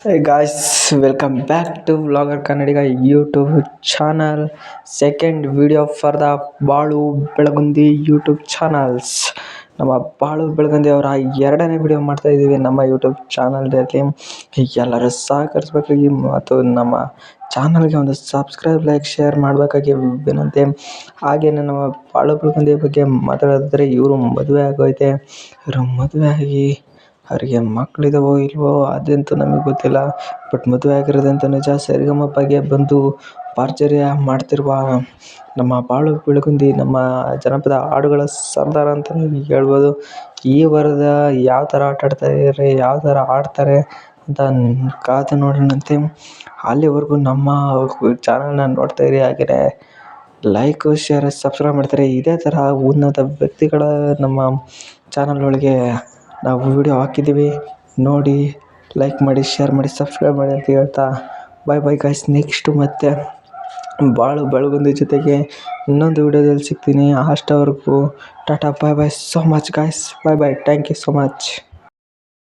Guys welcome back to vlogger Kannadiga YouTube channel second video for the Balu Belagundi YouTube channels ನಮ್ಮ ಬಾಳು ಬೆಳಗುಂದಿ ಅವರ ಎರಡನೇ video ಮಾಡ್ತಾ ಇದ್ದೀವಿ ನಮ್ಮ ಯೂಟ್ಯೂಬ್ ಚಾನಲ್ನಲ್ಲಿ ಎಲ್ಲರೂ ಸಹಕರಿಸಬೇಕಾಗಿ ಮತ್ತು ನಮ್ಮ ಚಾನಲ್ಗೆ ಒಂದು ಸಬ್ಸ್ಕ್ರೈಬ್ ಲೈಕ್ ಶೇರ್ ಮಾಡಬೇಕಾಗಿ ವಿನಂತಿ ಹಾಗೆಯೇ ನಮ್ಮ ಬಾಳು ಬೆಳಗುಂದಿ ಬಗ್ಗೆ ಮಾತಾಡೋದಾದರೆ ಇವರು ಮದುವೆ ಆಗೋಯ್ತೆ. ಇವರು ಮದುವೆ ಆಗಿ ಅವರಿಗೆ ಮಕ್ಕಳಿದಾವೋ ಇಲ್ಲವೋ ಅದಂತೂ ನಮಗೆ ಗೊತ್ತಿಲ್ಲ. ಬಟ್ ಮದುವೆ ಆಗಿರೋದಂತೂ ನಿಜ ಸರಿಗಮಪಗೆ ಬಂದು ಭರ್ಜರಿಯ ಮಾಡ್ತಿರುವ ನಮ್ಮ ಬಾಳು ಬೆಳಗುಂದಿ, ನಮ್ಮ ಜನಪದ ಹಾಡುಗಳ ಸರ್ದಾರ ಅಂತಲೇ ಹೇಳ್ಬೋದು. ಈ ವಾರದ ಯಾವ ಥರ ಆಟ ಆಡ್ತಾಯಿದ್ದಾರೆ ಯಾವ ಥರ ಆಡ್ತಾರೆ ಅಂತ ಕಾದು ನೋಡೋಣಂತೆ. ಅಲ್ಲಿವರೆಗೂ ನಮ್ಮ ಚಾನಲ್ನ ನೋಡ್ತಾ ಇರಿ ಹಾಗೆಯೇ ಲೈಕು ಶೇರ್ ಸಬ್ಸ್ಕ್ರೈಬ್ ಮಾಡ್ತಾರೆ. ಇದೇ ಥರ ಉನ್ನತ ವ್ಯಕ್ತಿಗಳ ನಮ್ಮ ಚಾನಲ್ ಒಳಗೆ ನಾವು ವಿಡಿಯೋ ಹಾಕಿದ್ದೀವಿ ನೋಡಿ ಲೈಕ್ ಮಾಡಿ ಶೇರ್ ಮಾಡಿ ಸಬ್ಸ್ಕ್ರೈಬ್ ಮಾಡಿ ಅಂತ ಹೇಳ್ತಾ. ಬಾಯ್ ಬಾಯ್ ಗಾಯ್ಸ್ ನೆಕ್ಸ್ಟು ಮತ್ತೆ ಬಾಳು ಬೆಳಗುಂದಿ ಜೊತೆಗೆ ಇನ್ನೊಂದು ವಿಡಿಯೋದಲ್ಲಿ ಸಿಗ್ತೀನಿ. ಅಷ್ಟವರೆಗೂ tata bye bye so much guys bye bye thank you so much